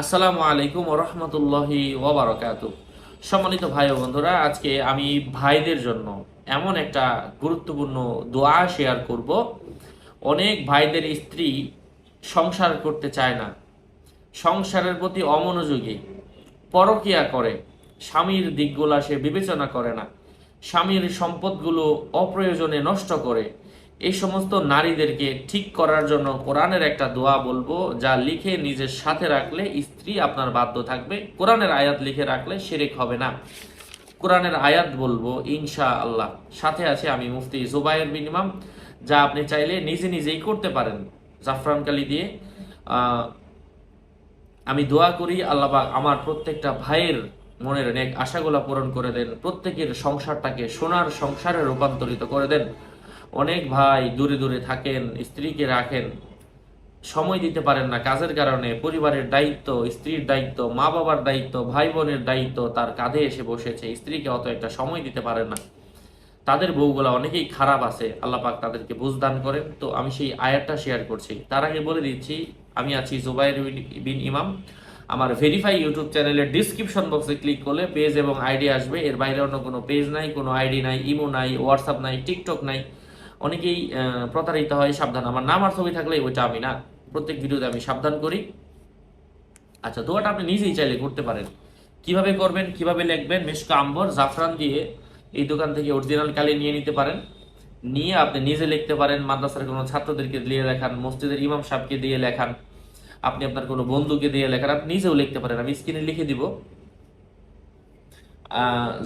আসসালামু আলাইকুম রহমতুল্লাহি ওবরাকাত সম্মানিত ভাই ও বন্ধুরা, আজকে আমি ভাইদের জন্য এমন একটা গুরুত্বপূর্ণ দোয়া শেয়ার করব। অনেক ভাইদের স্ত্রী সংসার করতে চায় না। সংসারের প্রতি অমনোযোগী, পরকিয়া করে। স্বামীর দিকগুলা সে বিবেচনা করে না। স্বামীর সম্পদগুলো অপ্রয়োজনে নষ্ট করে। এই সমস্ত নারীদেরকে ঠিক করার জন্য কোরআনের একটা দোয়া বলব, যা লিখে নিজের সাথে রাখলে স্ত্রী আপনার বাধ্য থাকবে। কোরআনের আয়াত লিখে রাখলে শিরিক হবে না। কোরআনের আয়াত বলব ইনশা আল্লাহ সাথে আছে আমি মুফতি জুবাইর বিন ইমাম, যা আপনি চাইলে নিজে নিজেই করতে পারেন। জাফরান কালি দিয়ে আমি দোয়া করি আল্লাহবাক আমার প্রত্যেকটা ভাইয়ের মনের নেক আশাগুলা পূরণ করে দেন, প্রত্যেকের সংসারটাকে সোনার সংসারে রূপান্তরিত করে দেন। অনেক ভাই দূরে দূরে থাকেন, স্ত্রীকে রাখেন, সময় দিতে পারেন না কাজের কারণে। পরিবারের দায়িত্ব, স্ত্রীর দায়িত্ব মা বাবার দায়িত্ব ভাই বোনের দায়িত্ব তার কাঁধে এসে বসেছে। স্ত্রীকে অত একটা সময় দিতে পারেন না। তাদের বউগুলা অনেকেই খারাপ আছে, আল্লাহ পাক তাদেরকে বুঝদান করেন। তো আমি সেই আয়াতটা শেয়ার করছি। তার আগে বলে দিচ্ছি, আমি আছি জুবাইর বিন ইমাম। আমার ভেরিফাই ইউটিউব চ্যানেলের ডিসক্রিপশন বক্সে ক্লিক করলে পেজ এবং আইডি আসবে। এর বাইরে অন্য কোনো পেজ নাই, কোনো আইডি নাই ইমো নাই হোয়াটসঅ্যাপ নাই টিকটক নাই। অনেকেই প্রতারিত হয়, সাবধান। আমার নাম আর ছবি থাকলে ওইটা আমি না। প্রত্যেক ভিডিওতে আমি সাবধান করি। আচ্ছা দোয়াটা আপনি নিজেই চাইলে করতে পারেন। কীভাবে করবেন, কীভাবে লিখবেন, মেশকা আম্বর, জাফরান দিয়ে এই দোকান থেকে অরিজিনাল কালি নিয়ে নিতে পারেন। নিয়ে আপনি নিজে লিখতে পারেন, মাদ্রাসার কোনো ছাত্রদেরকে দিয়ে লেখান, মসজিদের ইমাম সাহেবকে দিয়ে লেখান, আপনি আপনার কোনো বন্ধুকে দিয়ে লেখান, আপনি নিজেও লিখতে পারেন। আমি স্ক্রিনে লিখে দিব।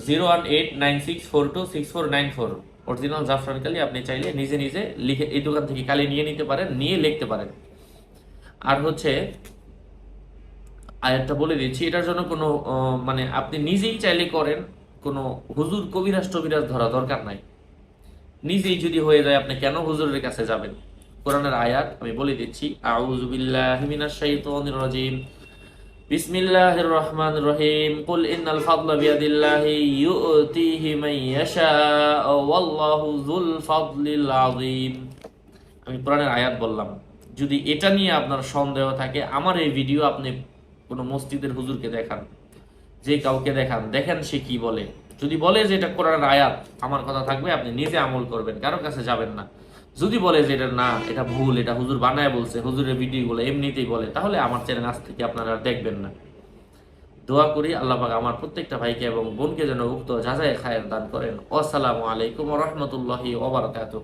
Zero one eight nine six four two six four nine four original জাফরান কালি আপনি চাইলে নিজে নিজে লিখে এই দোকান থেকে কালি নিয়ে নিতে পারেন, নিয়ে লিখতে পারেন। আর হচ্ছে, আরেকটা বলে দিচ্ছি, এটার জন্য কোনো মানে আপনি নিজেই চাইলে করেন, কোনো হুজুর কবিরাজ টবিরাজ ধরা দরকার নাই। নিজেই যদি হয়ে যায়, আপনি কেন হুজুরের কাছে যাবেন? কোরআনের আয়াত আমি বলে দিচ্ছি আউযু বিল্লাহি মিনাশ শাইতানির রাজিম। বিসমিল্লাহির রহমানির রহিম কুল ইন্নাল ফাদলা বিয়াদিল্লাহি ইউতিহি মান ইয়াশা ওয়াল্লাহু যুল ফাদলিল আযীম। আমি কোরআনের আয়াত বললাম, যদি এটা নিয়ে আপনার সন্দেহ থাকে, আমার এই ভিডিও আপনি কোনো মসজিদের হুজুরকে দেখান, যে কাউকে দেখান, দেখেন সে কি বলে। যদি বলে যে এটা কোরআনের আয়াত, আমার কথা থাকবে, আপনি নিজে আমল করবেন কারও কাছে যাবেন না। যদি বলে যে এটা না, এটা ভুল, এটা হুজুর বানায় বলছে, হুজুরের ভিডিওগুলো এমনিতেই বলে, তাহলে আমার চ্যানেল আজ থেকে আপনারা দেখবেন না। দোয়া করি আল্লাহ পাক আমার প্রত্যেকটা ভাইকে এবং বোনকে যেন উক্ত যাচাই খায়ের দান করেন। আসসালামু আলাইকুম রহমতুল্লাহি ওবরাকাতুহ